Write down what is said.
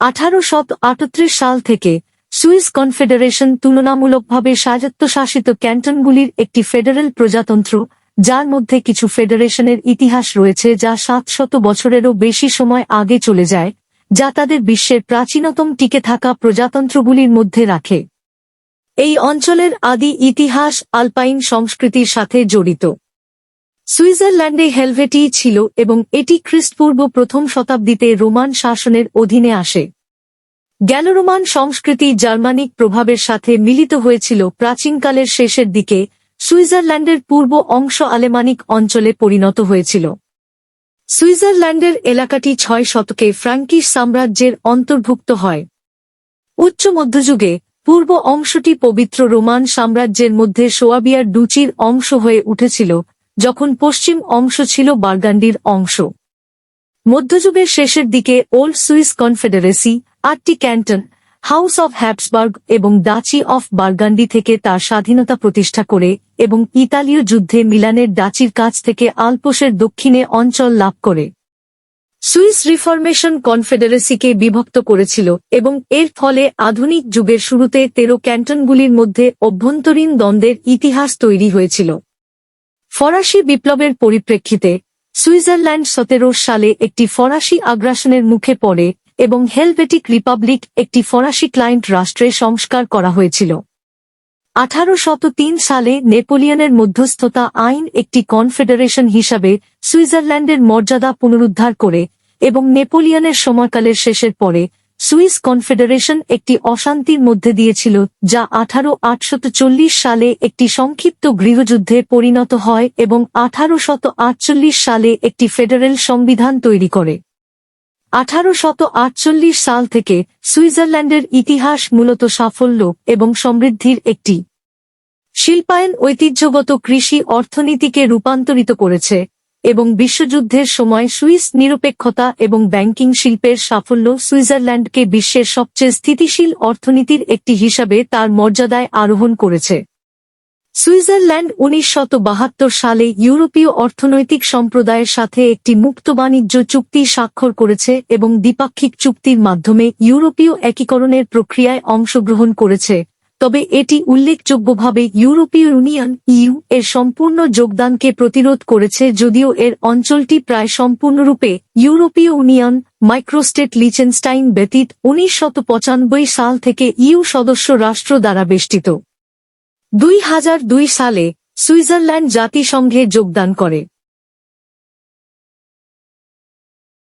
আঠারোশো আটত্রিশ সাল থেকে সুইস কনফেডারেশন তুলনামূলকভাবে স্বায়ত্তশাসিত ক্যান্টনগুলির একটি ফেডারেল প্রজাতন্ত্র, যার মধ্যে কিছু ফেডারেশনের ইতিহাস রয়েছে যা সাতশত বছরেরও বেশি সময় আগে চলে যায়, যা তাদের বিশ্বের প্রাচীনতম টিকে থাকা প্রজাতন্ত্রগুলির মধ্যে রাখে। এই অঞ্চলের আদি ইতিহাস আলপাইন সংস্কৃতির সাথে জড়িত। সুইজারল্যান্ডে হেলভেটি ছিল এবং এটি খ্রিস্টপূর্ব প্রথম শতাব্দীতে রোমান শাসনের অধীনে আসে। গ্যালোরোমান সংস্কৃতি জার্মানিক প্রভাবের সাথে মিলিত হয়েছিল প্রাচীনকালের শেষের দিকে, সুইজারল্যান্ডের পূর্ব অংশ আলেমানিক অঞ্চলে পরিণত হয়েছিল। সুইজারল্যান্ডের এলাকাটি ছয় শতকে ফ্রাঙ্কিশ সাম্রাজ্যের অন্তর্ভুক্ত হয়। উচ্চ মধ্যযুগে, পূর্ব অংশটি পবিত্র রোমান সাম্রাজ্যের মধ্যে সোয়াবিয়ার ডুচির অংশ হয়ে উঠেছিল যখন পশ্চিম অংশ ছিল বার্গান্ডির অংশ। মধ্যযুগের শেষের দিকে ওল্ড সুইস কনফেডারেসি, আটটি ক্যান্টন, হাউস অব হ্যাপসবার্গ এবং ডাচি অফ বার্গান্ডি থেকে তার স্বাধীনতা প্রতিষ্ঠা করে এবং ইতালীয় যুদ্ধে মিলানের ডাচির কাছ থেকে আলপোসের দক্ষিণে অঞ্চল লাভ করে। সুইস রিফরমেশন কনফেডারেসিকে বিভক্ত করেছিল এবং এর ফলে আধুনিক যুগের শুরুতে তেরো ক্যান্টনগুলির মধ্যে অভ্যন্তরীণ দ্বন্দ্বের ইতিহাস তৈরি হয়েছিল। ফরাসি বিপ্লবের পরিপ্রেক্ষিতে, সুইজারল্যান্ড সতেরো সালে একটি ফরাসি আগ্রাসনের মুখে পড়ে এবং হেলভেটিক রিপাবলিক একটি ফরাসি ক্লায়েন্ট রাষ্ট্রে সংস্কার করা হয়েছিল। আঠারো সালে নেপোলিয়নের মধ্যস্থতা আইন একটি কনফেডারেশন হিসাবে সুইজারল্যান্ডের মর্যাদা পুনরুদ্ধার করে এবং নেপোলিয়নের সময়কালের শেষের পরে সুইস কনফেডারেশন একটি অশান্তির মধ্যে দিয়েছিল, যা আঠারো সালে একটি সংক্ষিপ্ত গৃহযুদ্ধে পরিণত হয় এবং আঠারো সালে একটি ফেডারেল সংবিধান তৈরি করে। আঠারো সাল থেকে সুইজারল্যান্ডের ইতিহাস মূলত সাফল্য এবং সমৃদ্ধির একটি শিল্পায়ন ঐতিহ্যগত কৃষি অর্থনীতিকে রূপান্তরিত করেছে। এবং বিশ্বযুদ্ধের সময় সুইস নিরপেক্ষতা এবং ব্যাংকিং শিল্পের সাফল্য সুইজারল্যান্ডকে বিশ্বের সবচেয়ে স্থিতিশীল অর্থনীতির একটি হিসাবে তার মর্যাদায় আরোহণ করেছে। সুইজারল্যান্ড উনিশ সালে ইউরোপীয় অর্থনৈতিক সম্প্রদায়ের সাথে একটি মুক্ত বাণিজ্য চুক্তি স্বাক্ষর করেছে এবং দ্বিপাক্ষিক চুক্তির মাধ্যমে ইউরোপীয় একীকরণের প্রক্রিয়ায় অংশগ্রহণ করেছে। তবে এটি উল্লেখযোগ্যভাবে ইউরোপীয় ইউনিয়ন, ইউ, এর সম্পূর্ণ যোগদানকে প্রতিরোধ করেছে যদিও এর অঞ্চলটি প্রায় সম্পূর্ণরূপে ইউরোপীয় ইউনিয়ন, মাইক্রোস্টেট লিচেনস্টাইন ব্যতীত উনিশ সাল থেকে ইউ সদস্য রাষ্ট্র দ্বারা বেষ্টিত। দুই হাজার দুই সালে সুইজারল্যান্ড জাতিসংঘে যোগদান করে।